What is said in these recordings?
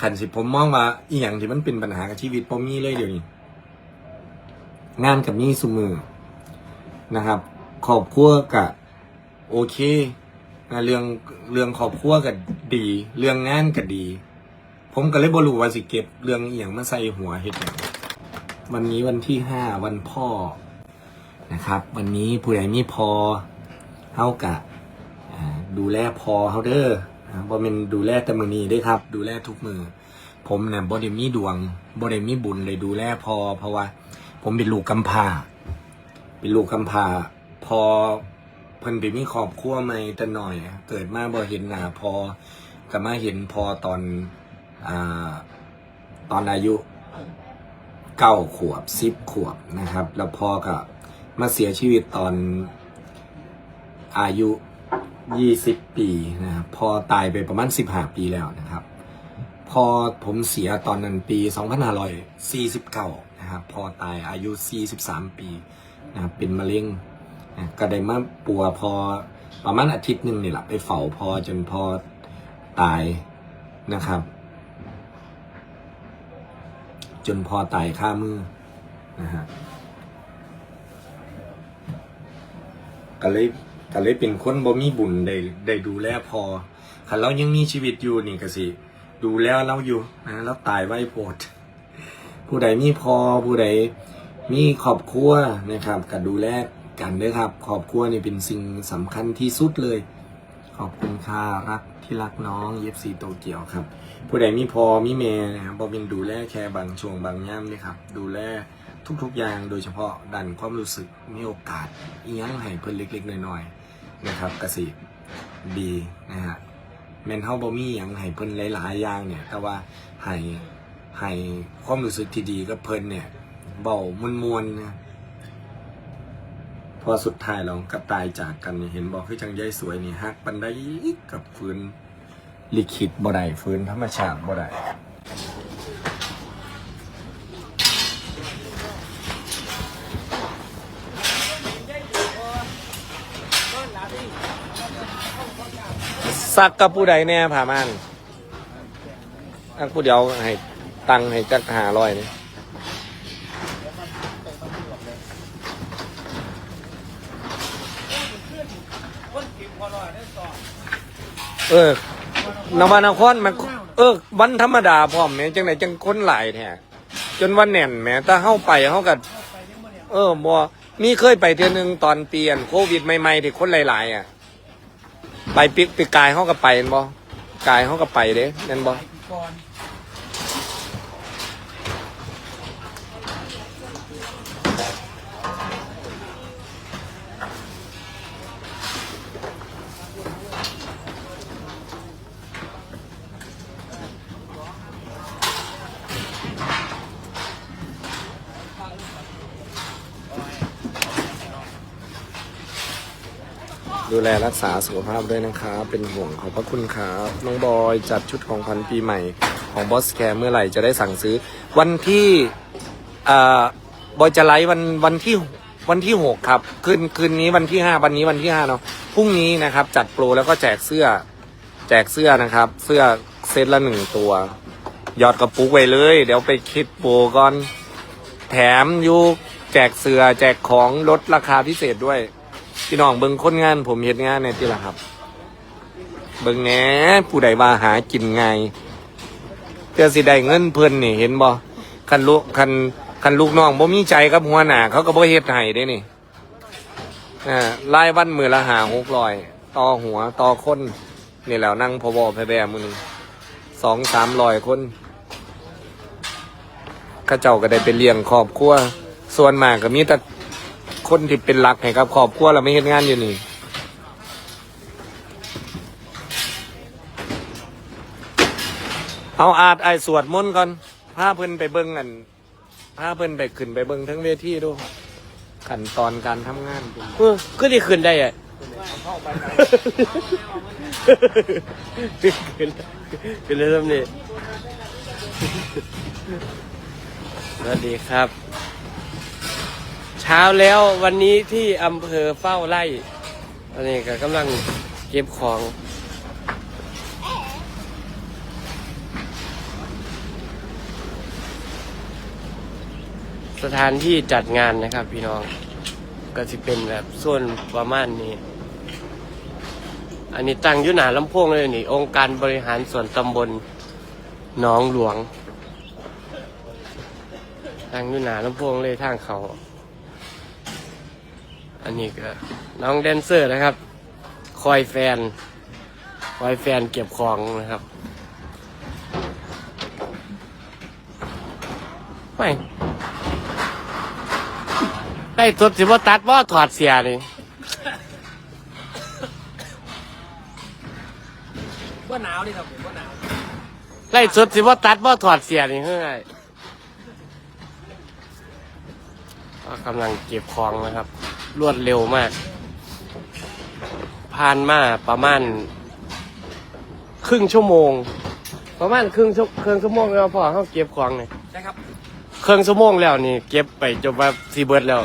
ขันสิผมมองว่าอีหยังที่มันเป็นปัญหากับชีวิตผมมีเลยเดี๋ยวนี้ งานกับมีสุมือนะครับครอบครัวกับโอเคนะเรื่องเรื่องครอบครัวก็ดี เรื่องงานก็ดี ผมก็เลยบรู้ว่าสิเก็บ เรื่องอีหยังมาใส่หัวเฮ็ดหยังวันนี้วันที่ห้าวันพ่อนะครับ วันนี้ผู้ใดมีพอเฮากะอ่าดูแลพอเฮาเด้อ อ่าบ่แม่นดูแลแต่มือนี้เด้ครับ ดูแลทุกมือ ผมเนี่ยบ่ได้มีดวงบ่ได้มีบุญเลยดูแลพอ เพราะว่า ผมเป็นลูกกำพร้าเป็นลูกกำพร้าพอเพิ่นไปมีครอบครัวใหม่แต่หน่อย เกิดมาบ่เห็นหน้าพอก็มาเห็นพอตอนอ่าตอนอายุเก้าขวบสิบขวบนะครับ แล้วพอก็มาเสียชีวิตตอนอายุ ยี่สิบปีนะครับพอตายไปประมาณสิบห้าปีแล้วนะครับ พอผมเสียตอนนั้นปี 2549นะครับพอตายอายุ 43 ปีนะครับเป็นมะเร็งนะก็ได้มาปัวพอประมาณอาทิตย์หนึ่งนี่แหละไปเฝ้าพอจนพอตายนะครับ จนพอตายค่ามือนะฮะก็เลย ก็เลยเป็นคนบ่มีบุญได้ได้ดูแลพอคันเรายังมีชีวิตอยู่นี่ก็สิดูแลเราอยู่นะแล้วตายไว้โพดผู้ใดมีพอผู้ใดมีครอบครัวนะครับก็ดูแลกันด้อครับครอบครัวนี่เป็นสิ่งสำคัญที่สุดเลย ขอบคุณค่ารักที่รักน้องเยฟซีโตเกียวครับ ผู้ใดมีพอมีแม่นะครับบอเป็นดูแลแค่บางช่วงบางย่ำนี่ครับ ดูแลทุกๆอย่างโดยเฉพาะดันความรู้สึกมีโอกาสเอียงให้เพิ่นเล็กๆน้อยๆ นะครับกสิดีนะฮะแมนเฮาบ่มีหยังให้เพิ่นหลายๆอย่างเนี่ย แต่ว่าให้ให้ความรู้สึกที่ดีกับเพิ่นเนี่ยเบามวนๆนะพอสุดท้ายเราก็ตายจากกันเห็นบอกคือจังยายสวยนี่ฮักปันได้กับฟื้นลิขิตบ่ได้ฟื้นธรรมชาติบ่ได้ สักกับผู้ใดแน่ผ่ามันอักผู้เดียวให้ตังให้จักหาร้อยนี่เออนวนครมันเออ วันธรรมดาพร้อมแม่จังไหนจังคนหลายแท้จนวันแน่นแม่ถ้าเข้าไปเข้ากับเออบ่มีเคยไปเทื่อนึงตอนเปลี่ยนโควิดใหม่ๆที่คนหลาย ๆ อะ ไปปิกปีกกายเขาก็ไปเห็นบ่กายเขาก็ไปเด้นั่นบ่ ดูแลรักษาสุขภาพด้วยนะครับ เป็นห่วงขอบพระคุณครับ น้องบอยจัดชุดของขวัญปีใหม่ของบอสแคร์เมื่อไหร่จะได้สั่งซื้อ วันที่อ่าบอยจะไลฟ์วันวันที่วันที่หกครับ คืนคืนนี้วันที่ห้าวันนี้วันที่ห้าเนาะพรุ่งนี้นะครับ จัดโปรแล้วก็แจกเสื้อ แจกเสื้อนะครับ เสื้อเซตละหนึ่งตัว ยอดกระปุกไว้เลย เดี๋ยวไปคิดโปรก่อน แถมยูแจกเสื้อแจกของลดราคาพิเศษด้วย พี่น้องเบิ่งคนงาน ผมเฮ็ดงานในที่ละครับ เบิ่งแหน่ผู้ใดว่าหากินไงเพื่อสิได้เงินเพิ่นนี่เห็นบ่คันลูกคันคันลูกน้องบ่มีใจกับหัวหน้าเขาก็บ่เฮ็ดให้เด้นี่อ่ารายวันมือละหาหกร้อยต่อหัวต่อคนนี่แหล้วนั่งพอบอแพแบมือนึงสองสามร้อยคนข้าเจ้าก็ได้ไปเลี้ยงครอบครัวส่วนมากก็มีแต่ คนที่เป็นหลักให้กับครอบครัวเราไม่เห็นงานอยู่นี่เอาอาดไอสวดมนต์ก่อนพาเพิ่นไปเบิ้งกันพาเพิ่นไปขึ้นไปเบิ้งทั้งเวทีดูขั้นตอนการทำงานดูเออก็ได้ขึ้นได้อะขึ้นขึ้นเลยทำนี่สวัสดีครับเช้าแล้ววันนี้ที่อำเภอเฝ้าไร่อันนี้ก็กำลังเก็บของสถานที่จัดงานนะครับพี่น้องก็จะเป็นแบบส่วนประมาณนี้ อันนี้ตั้งยุหนาลำโพงเลยนี่ องค์การบริหารส่วนตำบลหนองหลวง ตั้งยุหนาลำโพงเลยทางเขา อันนี้ก็น้องแดนเซอร์นะครับ คอยแฟน คอยแฟนเก็บของนะครับไม่ได้สดสิบ่าตัดว่าถอดเสียนี่ว่าหนาวดิครับผมว่าหนาวไล่สุดสิบ่าตัดว่าถอดเสียนี่เฮ้ยก็กำลังเก็บของนะครับ รวดเร็วมาก ผ่านมาประมาณ ครึ่งชั่วโมง ประมาณครึ่งชั่วครึ่งชั่วโมงแล้วพอเขาเก็บของเนี่ยใช่ครับครึ่งชั่วโมงแล้วนี่ เก็บไปจนว่าสีเบิร์ดแล้ว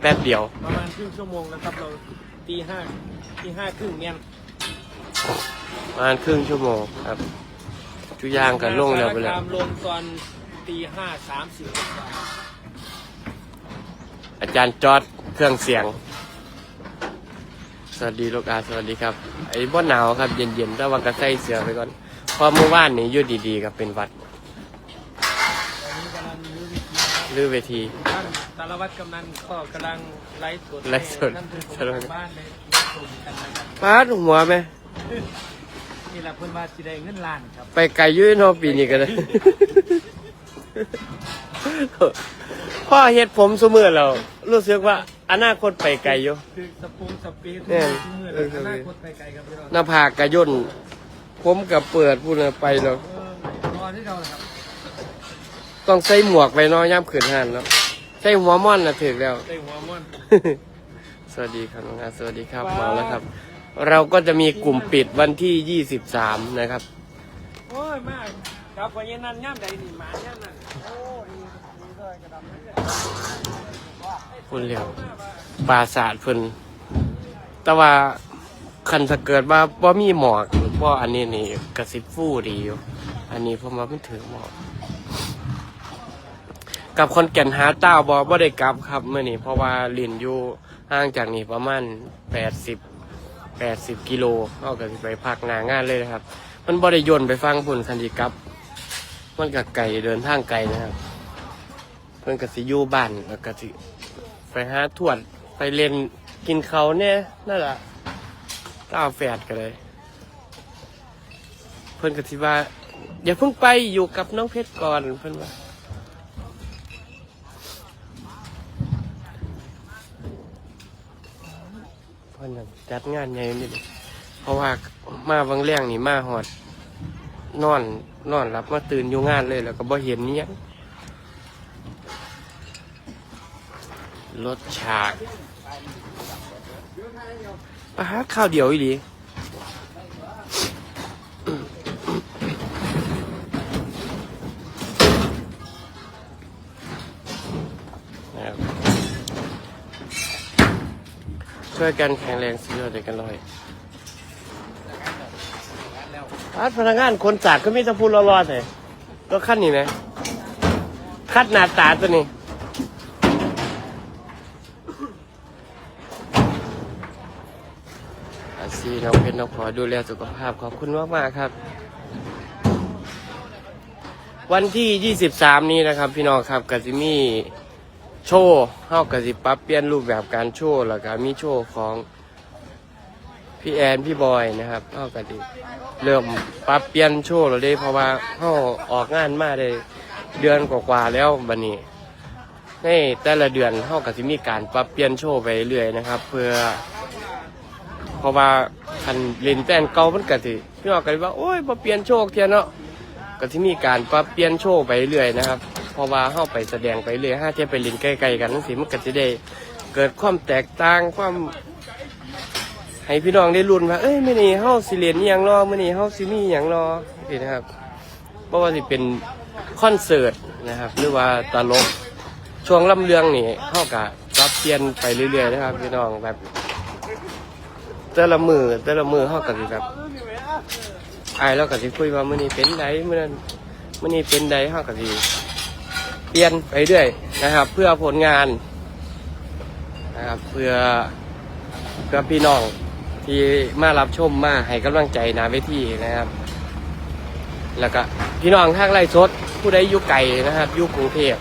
แป๊บเดียว ประมาณครึ่งชั่วโมงแล้วครับเราตีห้าตีห้าครึ่งเนี่ยประมาณครึ่งชั่วโมงครับทุกอย่างกันลงแล้วไปแล้วสารคามลงตอนตีห้าสามสิบอาจารย์จอด เครื่องเสียง สวัสดีลูกอาสวัสดีครับ ไอ้บ่หนาวครับ เย็นๆแต่ว่าก็ใส่เสื้อไปก่อนเพราะเมื่อวานนี้อยู่ดีๆครับเป็นหวัดตอนนี้กำลังรื้อวิธีรื้อเวที ท่านสารวัตรกำนันก็กำลังไลฟ์สดไลฟ์สดท่านผู้ชมทางบ้านเลยชมกันนะครับปาดหัวไหม นี่แหละเพิ่นว่าสิได้เงินล้านครับไปไกลอยุ่ยเนอปีนี้กันเลยพ่อเฮ็ดผมสมือแล้ว รู้สึกว่าอนาคตไปไกลอยู่ คือสปูนสปีดเนี่ยทุกมือเอเลยออนาคตไปไกลครับพี่น้องหน้าผากกระย่นผมกับเปิดพูดเลยไปแล้ว เออรอที่เรานะครับต้องใส่หมวกไปเนาะย่ำขืนหันแล้วใส่หัวม่อนนะถึกแล้วเต็งหัวม่อนสวัสดีครับน้องอาสวัสดีครับมาแล้วครับ เราก็จะมีกลุ่มปิดวันที่ 23 นะครับ โอ้ยมากครับวันนี้นั่นย่ำใดนี่หมาย่ำนั่นโอ้ยนี่เลยกระดำนั่นเนี่ยคุ ณเรียวปราศาสตร์เพิ่นแต่ว่าคันถ้าเกิดว่าบ่มีหมอกบ่อันนี้นี่กระสิบฟู่ดีอยู่ อันนี้ผมว่ามันถือหมอกกับคนแก่นหาเต้าบ่บ่ได้กลับครับเมื่อนี้เพราะว่าเรียนอยู่ห่างจากนี้ประมาณ80 80กิโลเอาก็สิไปพักนางานเลยนะครับ มันบ่ได้ยนต์ไปฟังพุ่นคันสิกลับ มันก็ไกลเดินทางไกลนะครับ เพิ่อนก็สิยู่บ้านแล้วก็สิ ไปหาทวดไปเล่นกินเขาเนี่ยนั่นแหละก้าแฝดกันเลย เพิ่อนก็สิว่า อย่าเพิ่งไปอยู่กับน้องเพชรก่อนเพิ่อนว่าเพิ่นน่ะจัดงานใหญ่นี่ดิเพราะว่ามาบางเรื่องนี่มาหอด นอนนอนรับมาตื่นอยู่งานเลยแล้วก็บ่เห็นเนี้ยง รถฉากปะฮะข้าวเดียวอีหลีช่วยกันแข็งแรงซื้อเด็กกันเลยอาพนักงานคนจัดก็มีแตะพูนรอๆเลยรถขั้นนี้นะคัดหนาตาตัวนี้ อา ซีน้องเพชรน้องขอดูแลสุขภาพขอบคุณมากมากครับ วันที่ 23 นี้นะครับ พี่น้องครับกาซิมีโชว์เฮากาซิปับเปลี่ยนรูปแบบการโชว์แล้วก็มีโชว์ของพี่แอนพี่บอยนะครับเฮากาซิเริ่มปรับเปลี่ยนโชว์แล้วเด้เพราะว่าเฮาออกงานมาได้เดือนกว่าๆแล้วบัดนี้ในแต่ละเดือนเฮาก็สิมีการปรับเปลี่ยนโชว์ไปเรื่อยนะครับ เพื่อ เพราะว่าคันเลนแตนเก่ามันก็สิพี่น้องก็เลยว่าโอ้ยบ่เปลี่ยนโชว์เทียนเนาะก็สิมีการปรับเปลี่ยนโชว์ไปเรื่อยนะครับเพราะว่าเฮาไปแสดงไปเรื่อยห้าเทียบไปเล่นใกล้ๆกันจังซี่มันก็สิได้เกิดความแตกต่างความให้พี่น้องได้ลุ้นว่าเอ้ยมื้อนี้เฮาสิเล่นอีหยังเนาะมื้อนี้เฮาสิมีอีหยังเนาะนี่นะครับบ่ว่าสิเป็นคอนเสิร์ตนะครับ หรือว่าตลกช่วงลำเรืองนี่เฮาก็ปรับเปลี่ยนไปเรื่อยๆนะครับ พี่น้องแบบ แต่ละมือแต่ละมือเขาก็สิแบบไอ้เราก็สิคุยว่ามื้อนี้เป็นไดมื้อนั้นมื้อนี้เป็นไดเขาก็สิเปลี่ยนไปเรื่อยนะครับ เพื่อผลงานนะครับเพื่อเพื่อพี่น้องที่มารับชมมาให้กำลังใจนาเวทีนะครับ แล้วก็พี่น้องทางไร่สดผู้ใดอยู่ไกลนะครับอยู่กรุงเทพ